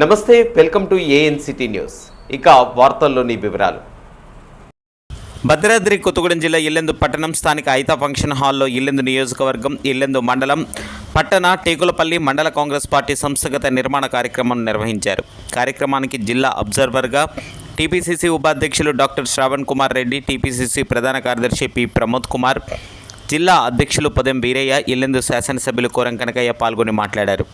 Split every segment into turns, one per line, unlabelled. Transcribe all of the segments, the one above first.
నమస్తే welcome to ANCT news. ఇక వార్తల్లోని వివరాలు. భద్రాద్రి కొత్తగూడెం జిల్లా ఇల్లెందు పట్టణం స్థానిక ఐతా ఫంక్షన్ హాల్లో ఇల్లెందు నియోజకవర్గం ఇల్లెందు మండలం పట్టణ టేకులపల్లి మండల కాంగ్రెస్ పార్టీ సంస్థగత నిర్మాణ కార్యక్రమం నిర్వహించారు. కార్యక్రమానికి జిల్లా అబ్జర్వర్గా టీపీసీసీ ఉపాధ్యక్షులు డాక్టర్ శ్రావణ్ కుమార్ రెడ్డి టీపీసీసీ ప్రధాన కార్యదర్శి పి ప్రమోద్ కుమార్ జిల్లా అధ్యక్షులు పదెం వీరయ్య ఇల్లెందు శాసనసభ్యులు కోరం కనకయ్య పాల్గొని మాట్లాడారు.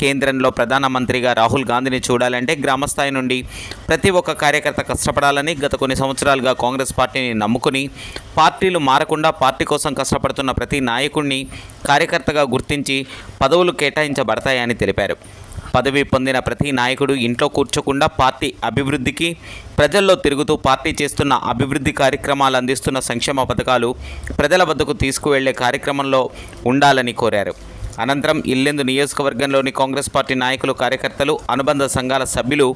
కేంద్రంలో ప్రధానమంత్రిగా రాహుల్ గాంధీని చూడాలంటే గ్రామస్థాయి నుండి ప్రతి ఒక్క కార్యకర్త కష్టపడాలని గత కొన్ని సంవత్సరాలుగా కాంగ్రెస్ పార్టీని నమ్ముకుని పార్టీలు మారకుండా పార్టీ కోసం కష్టపడుతున్న ప్రతి నాయకుడిని కార్యకర్తగా గుర్తించి పదవులు కేటాయించబడతాయని తెలిపారు. పదవి పొందిన ప్రతి నాయకుడు ఇంట్లో కూర్చోకుండా పార్టీ అభివృద్ధికి ప్రజల్లో తిరుగుతూ పార్టీ చేస్తున్న అభివృద్ధి కార్యక్రమాలు అందిస్తున్న సంక్షేమ పథకాలు ప్రజల వద్దకు తీసుకువెళ్ళే కార్యక్రమంలో ఉండాలని కోరారు. అనంతరం ఇల్లెందు నియోజకవర్గంలోని కాంగ్రెస్ పార్టీ నాయకులు కార్యకర్తలు అనుబంధ సంఘాల సభ్యులు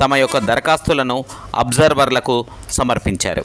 తమ యొక్క దరఖాస్తులను అబ్జర్వర్లకు సమర్పించారు.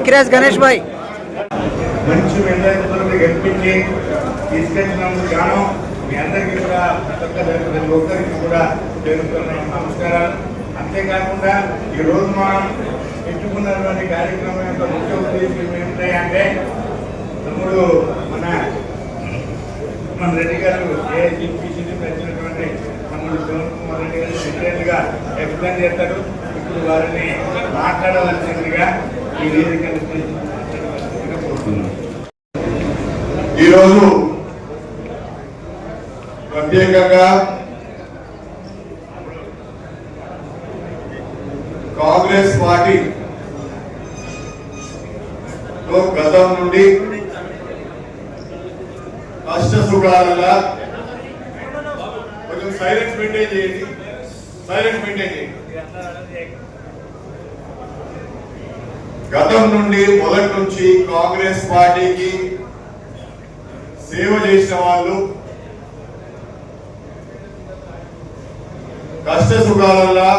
అఖిరాజ్ గణేష్ భాయ్.
మంచి వెళ్ళాలి గెలిపించి తీసుకొచ్చినందుకు గాను మీ అందరికీ కూడా ప్రతి ఒక్కరికి కూడా జరుగుతున్న నమస్కారాలు. అంతేకాకుండా ఈరోజు మనం పెట్టుకున్నటువంటి కార్యక్రమం యొక్క ముఖ్య ఉద్దేశం ఏమిటంటే తమ్ముడు మన మన రెడ్డి గారు ఏఐసిపిసిని పెంచినటువంటి తమ్ముడు శివన్ కుమార్ రెడ్డి గారు డీటెయిల్ ఎక్స్ప్లెయిన్ చేస్తారు. ఇప్పుడు వారిని మాట్లాడవలసిందిగా ఈ వేదిక ఈరోజు ప్రత్యేకంగా కాంగ్రెస్ పార్టీ లో గతం నుండి కష్ట సుఖాలుగా కొంచెం సైలెన్స్ మెయింటైన్ చేయండి. సైలెన్స్ మెయింటైన్ చేయండి. గతం నుండి మొదటి నుంచి కాంగ్రెస్ పార్టీకి సేవ చేసిన వాళ్ళు కష్ట సుఖాలలో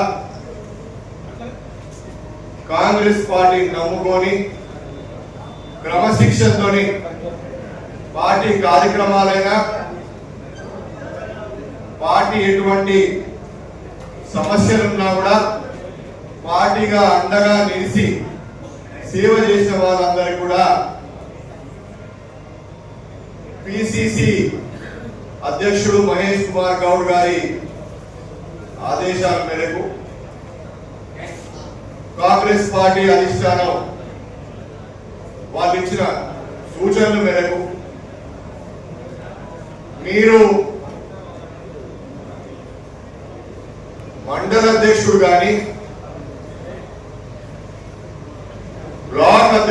కాంగ్రెస్ పార్టీని నమ్ముకొని క్రమశిక్షణతోని పార్టీ కార్యక్రమాలైనా పార్టీ ఎటువంటి సమస్యలున్నా కూడా పార్టీగా అండగా నిలిచి సేవ చేసిన వాళ్ళందరికీ కూడా పిసిసి అధ్యక్షుడు మహేష్ కుమార్ గౌడ్ గారి ఆదేశాల మేరకు కాంగ్రెస్ పార్టీ అధిష్టానం వాళ్ళు ఇచ్చిన సూచనల మేరకు మీరు మండల అధ్యక్షుడు కానీ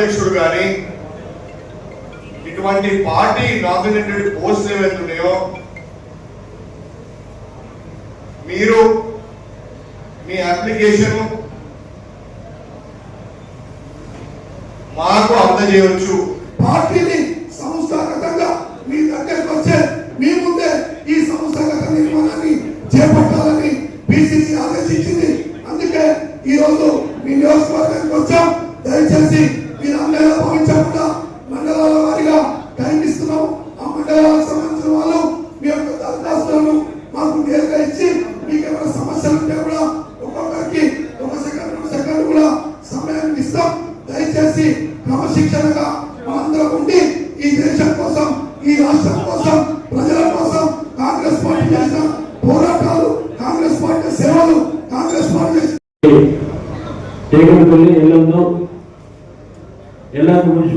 ఉపాధ్యక్షుడు కానీ ఇటువంటి పార్టీ నామినేటెడ్ పోస్టులు ఏవైతున్నాయో మీరు మీ అప్లికేషన్ మాకు అందజేయవచ్చు.
పార్టీని సంస్థాగతంగా మీ దగ్గరకు వచ్చే మీ ముందే ఈ సంస్థాగత నిర్మాణాన్ని చేపట్టాలని బీసీసీ ఆదేశించింది. అందుకే ఈ రోజు మీ నియోజకవర్గానికి వచ్చాం. దయచేసి మీరు భావించకుండా మండలాల వారిగా టైం ఆ మండలాలకు సంబంధించిన వాళ్ళు మీ యొక్క దరఖాస్తులను మాకు నేరుగా ఇచ్చి మీకు ఏమైనా సమస్యలు ఉంటే కూడా ఒక్కొక్కరికి ఒక సెకండ్ రెండు సెకండ్ కూడా సమయాన్ని ఇస్తాం. దయచేసి క్రమశిక్షణగా మనందరం ఉండి ఈ దేశం కోసం ఈ రాష్ట్రం కోసం ప్రజల కోసం కాంగ్రెస్ పార్టీ చేసిన పోరాటాలు కాంగ్రెస్ పార్టీ సేవలు కాంగ్రెస్ పార్టీ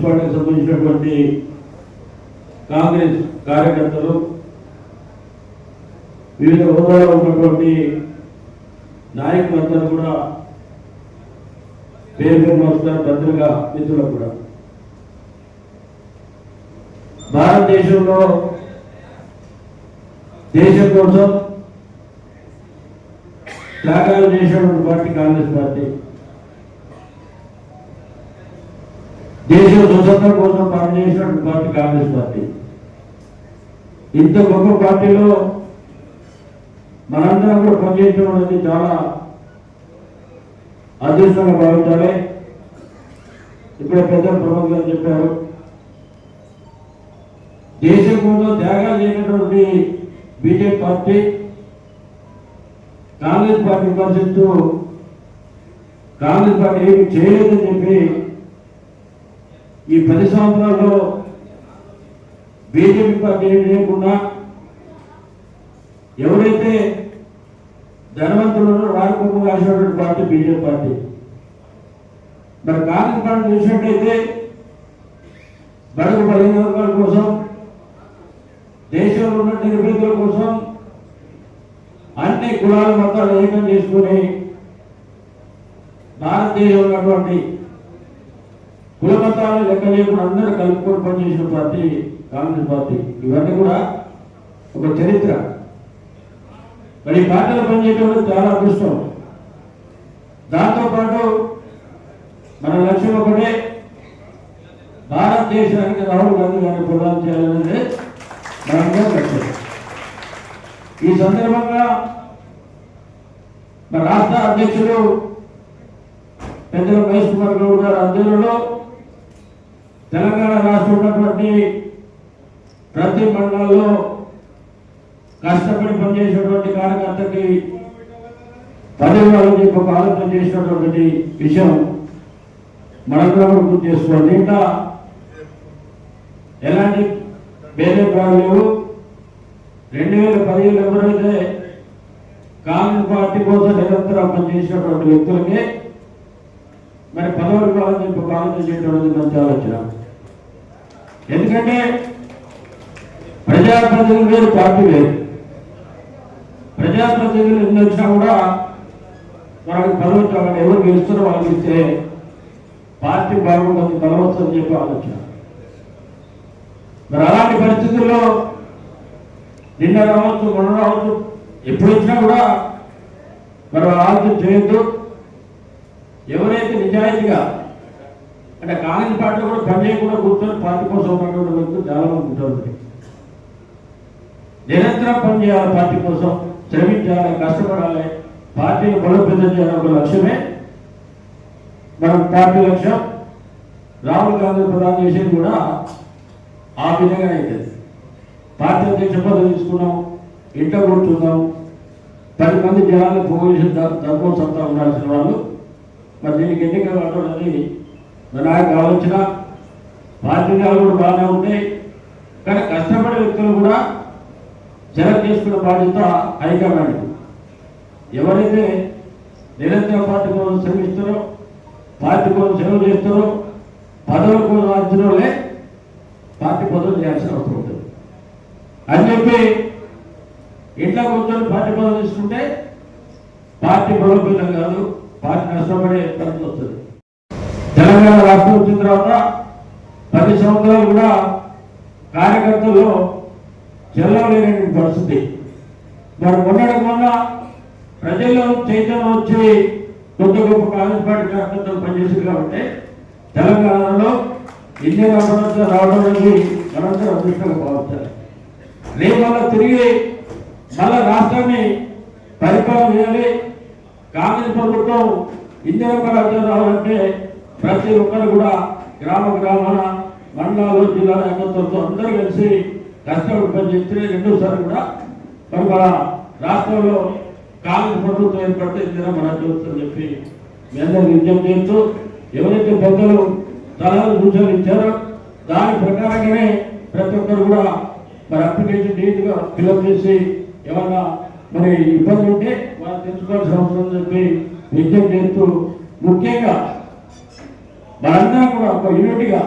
పార్టీకి సంబంధించినటువంటి కాంగ్రెస్ కార్యకర్తలు వివిధ హోదాలో ఉన్నటువంటి నాయకులందరూ కూడా పేరు పేరు వస్తున్నారు భద్రగా మిత్రులకు కూడా. భారతదేశంలో దేశం కోసం త్యాగాలు చేసినటువంటి పార్టీ కాంగ్రెస్ పార్టీ. దేశ స్వతంత్రం కోసం పనిచేసినటువంటి పార్టీ కాంగ్రెస్ పార్టీ. ఇంత గొప్ప పార్టీలో మనందరం కూడా పనిచేయడం అనేది చాలా అదృష్టంగా భావించాలి. ఇప్పుడే పెద్ద ప్రమోద్ గారు చెప్పారు. దేశం కోసం త్యాగాలు చేసినటువంటి బీజేపీ పార్టీ కాంగ్రెస్ పార్టీ విమర్శిస్తూ కాంగ్రెస్ పార్టీ ఏమి చేయలేదని చెప్పి ఈ పది సంవత్సరాల్లో బీజేపీ పార్టీ లేకుండా ఎవరైతే ధనవంతులను రాకపోకుండా రాసినటువంటి పార్టీ బీజేపీ పార్టీ. మరి కాంగ్రెస్ పార్టీ చూసినట్టయితే బడుగు పదిహేను వర్గాల కోసం దేశంలో ఉన్న నిరుపేదల కోసం అన్ని కులాల మతాలు ఏకం చేసుకుని భారతదేశంలో ఉన్నటువంటి కులమతాలు లెక్క లేకుండా అందరూ కలుపుకొని పనిచేసిన పార్టీ కాంగ్రెస్ పార్టీ. ఇవన్నీ కూడా ఒక చరిత్ర. మరి ఈ పార్టీలో పనిచేయడం చాలా అదృష్టం. దాంతోపాటు మన లక్ష్యం ఒకటే భారతదేశానికి రాహుల్ గాంధీ గారిని ప్రదానం చేయాలనేది మనందరం లక్ష్యం. ఈ సందర్భంగా మన రాష్ట్ర అధ్యక్షుడు పెద్దల మహేష్ కుమార్ గౌడ్ గారి ఆధ్వర్యంలో తెలంగాణ రాష్ట్రం ఉన్నటువంటి ప్రతి మండలంలో కష్టపడి పనిచేసినటువంటి కార్యకర్తకి పదివేలు చెప్పి ఒక ఆలోచన చేసినటువంటి విషయం మనందరం కూడా గుర్తు చేసుకోండి ఇంకా ఎలాంటి భేదభావాలు లేవు. రెండు వేల పదిహేను ఎవరైతే కాంగ్రెస్ పార్టీ కోసం నిరంతరం పనిచేసినటువంటి వ్యక్తులకి మరి పదవులు కావాలని చెప్పి ఒక ఆలోచన చేయడం మంచి ఆలోచన. ఎందుకంటే ప్రజాప్రతినిధులు వేరు పార్టీ లేదు. ప్రజాప్రతినిధులు ఎన్ని వచ్చినా కూడా మనకు పదవి ఎవరు గెలుస్తారో వాళ్ళు ఇస్తే పార్టీ బాగుంటుంది బలవచ్చని చెప్పి ఆలోచన. మరి అలాంటి పరిస్థితుల్లో నిన్న రావచ్చు మొన్న రావచ్చు ఎప్పుడు వచ్చినా కూడా మరి ఆలోచన చేయొద్దు ఎవరైతే నిజాయితీగా అంటే కాలేజీ పాటలు కూడా పని కూడా కూర్చొని పార్టీ కోసం ఉన్నటువంటి వ్యక్తులు చాలా మంది ఉంటారు. నిరంతరం పని చేయాలి పార్టీ కోసం శ్రమించాలి కష్టపడాలి. పార్టీని బలోపేతం చేయాలి ఒక లక్ష్యమే మన పార్టీ లక్ష్యం. రాహుల్ గాంధీ ప్రధాని చేసేది కూడా ఆ విధంగా అవుతుంది పార్టీ అధ్యక్ష పదవి తీసుకున్నాం ఇంట్లో కూర్చున్నాం పది మంది జనాలు పోలీసు ధర్మం సంతా ఉండాల్సిన వాళ్ళు. మరి దీనికి ఎన్నికలు అనేది మరి ఆలోచన పార్టీలు కూడా బాగానే ఉంటాయి కానీ కష్టపడే వ్యక్తులు కూడా సెలెక్ట్ చేసుకున్న బాధ్యత హైకమాండ్. ఎవరైతే నిరంతర పార్టీ కోసం శ్రమిస్తారో పార్టీ కోసం సేవ చేస్తారో పదవుల కోసం వచ్చిన పార్టీ పదవులు చేయాల్సిన అవసరం ఉంటుంది. అని చెప్పి ఇంట్లో కూర్చొని పార్టీ పదవులు తీసుకుంటే పార్టీ బలోపేతం కాదు పార్టీ నష్టపడే పరిస్థితి వస్తుంది. తెలంగాణ రాష్ట్రం వచ్చిన తర్వాత పది సంవత్సరాలు కూడా కార్యకర్తలు చెల్లలేని పరిస్థితి. మరి ఉండడం వల్ల ప్రజల్లో చైతన్యం వచ్చి కొత్త గొప్ప కాంగ్రెస్ పార్టీ కార్యకర్తలు పనిచేసింది కాబట్టి తెలంగాణలో ఇండియన్ అభివృద్ధి రావడం అనేది మనందరూ అదృష్టంగా భావించాలి. రేపు మళ్ళీ తిరిగి మళ్ళా రాష్ట్రాన్ని పరిపాలన చేయాలి. కాంగ్రెస్ ప్రభుత్వం ఇందిరా రాజ్యం రావాలంటే ప్రతి ఒక్కరు కూడా గ్రామ గ్రామాన మండలాలు జిల్లా నాయకత్వంతో అందరూ కలిసి కష్టపడి పనిచేస్తే రెండోసారి కూడా మరి మన రాష్ట్రంలో కాంగ్రెస్ ప్రభుత్వం ఏర్పడితే ఇందిరా మన చూస్తుందని చెప్పి మీ నిత్యం విజ్ఞప్తి చేస్తూ ఎవరైతే పెద్దలు సలహాలు సూచనలు ఇచ్చారు దాని ప్రకారంగానే ప్రతి ఒక్కరు కూడా మరి అప్లికేషన్ నీట్గా ఫిల్అప్ చేసి ఏమన్నా మరి ఇబ్బంది ఉంటే వాళ్ళు తెలుసుకోవాల్సిన అవసరం చెప్పి విజ్ఞప్తి చేస్తూ ముఖ్యంగా మనందరం కూడా ఒక యూనిట్గా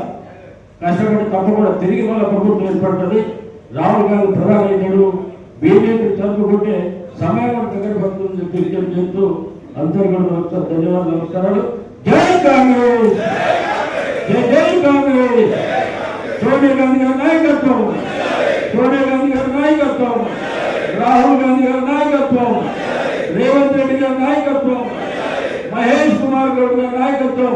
కష్టపడి తప్పకుండా తిరిగి వాళ్ళ ప్రభుత్వం ఏర్పడుతుంది. రాహుల్ గాంధీ ప్రధాని అయినాడు బీజేపీ చదువుకుంటే సమయం దగ్గర పడుతుందని చెప్పి విజ్ఞప్తి చేస్తూ అందరికీ కూడా నమస్కారం. ధన్యవాదాలు నమస్కారాలు. జై కాంగ్రెస్! జై జై కాంగ్రెస్! సోనియా గాంధీ గారి నాయకత్వం! సోనియా గాంధీ గారి నాయకత్వం! రాహుల్ గాంధీ గారి నాయకత్వం! రేవంత్ రెడ్డి గారి నాయకత్వం! మహేష్ కుమార్ గౌడ్ గారి నాయకత్వం!